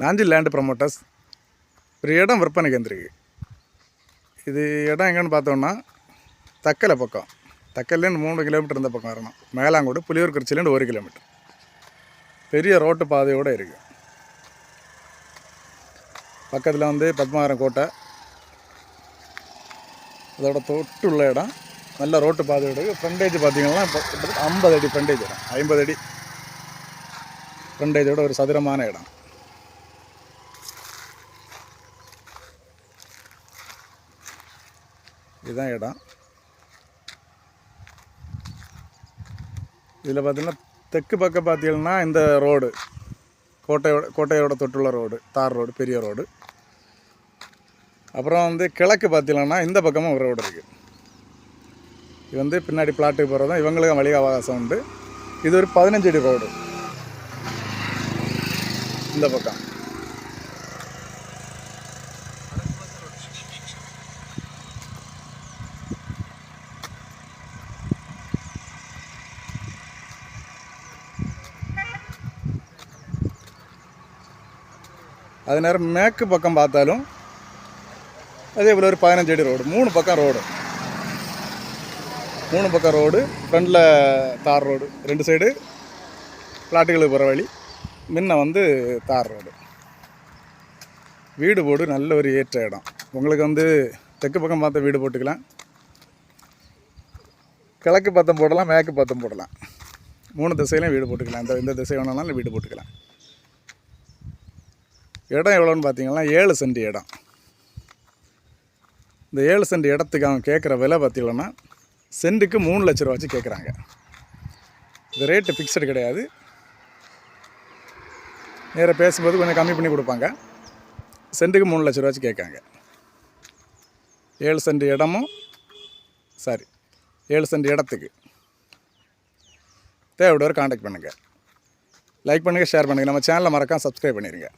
Nanji land promoters ஒரு இடம் விற்பனைக்கு வந்திருக்கு இது இடம் எங்கேன்னு பார்த்தோம்னா தக்கலை பக்கம். தக்கல்லேருந்து மூணு கிலோமீட்டர் இந்த பக்கம் வரணும். மேலாங்கோடு புளியூர் குறிச்சிலேருந்து ஒரு கிலோமீட்டர் பெரிய ரோட்டு பாதையோடு இருக்குது பக்கத்தில் வந்து பத்மநாபரம் கோட்டை. அதோட தொட்டுள்ள இடம். நல்ல ரோட்டு பாதையோட ஃப்ரண்டேஜ் பார்த்தீங்கன்னா இப்போ ஐம்பது அடி ஃப்ரண்டேஜ் இடம். ஐம்பது அடி ஃப்ரண்டேஜோட ஒரு சதுரமான இடம். இதுதான் இடம். இதில் பார்த்திங்கன்னா தெற்கு பக்கம் பார்த்தீங்கன்னா இந்த ரோடு கோட்டையோட கோட்டையோட தொட்டுள்ள ரோடு தார் ரோடு பெரிய ரோடு அப்புறம் வந்து கிழக்கு பார்த்தீங்கன்னா இந்த பக்கமும் ஒரு ரோடு இருக்குது இது வந்து பின்னாடி பிளாட்டுக்கு போகிறதும் இவங்களுக்கும் வழி அவகாசம் உண்டு. இது ஒரு பதினஞ்சு அடி ரோடு இந்த பக்கம். அது நேரம் மேற்கு பக்கம் பார்த்தாலும் அதே போல் ஒரு பதினஞ்சு அடி ரோடு மூணு பக்கம் ரோடு. மூணு பக்கம் ரோடு ஃப்ரண்டில் தார் ரோடு ரெண்டு சைடு பிளாட்டுகளுக்கு போகிற வழி முன்ன வந்து தார் ரோடு. வீடு போடு நல்ல ஒரு ஏற்ற இடம். உங்களுக்கு வந்து தெற்கு பக்கம் பார்த்த வீடு போட்டுக்கலாம். கிழக்கு பத்தம் போடலாம் மேற்கு பத்தம் போடலாம். மூணு திசையிலையும் வீடு போட்டுக்கலாம். இந்த இந்த திசை வேணாலும் வீடு போட்டுக்கலாம். இடம் எவ்வளோன்னு பார்த்தீங்கன்னா ஏழு சென்ட் இடம். இந்த ஏழு சென்ட் இடத்துக்கு அவங்க கேட்குற விலை பார்த்தீங்கன்னா சென்ட்டுக்கு மூணு லட்ச ரூபா வச்சு கேட்குறாங்க. இந்த ரேட்டு ஃபிக்ஸடு கிடையாது. நேராக பேசும்போது கொஞ்சம் கம்மி பண்ணி கொடுப்பாங்க. சென்ட்டுக்கு மூணு லட்ச ரூபாச்சு கேட்காங்க. ஏழு சென்ட் இடமும் சாரி ஏழு சென்ட் இடத்துக்கு. தேவையோட காண்டாக்ட் பண்ணுங்கள் லைக் பண்ணுங்கள் ஷேர் பண்ணுங்கள் நம்ம சேனலை மறக்காம சப்ஸ்கிரைப் பண்ணிடுங்க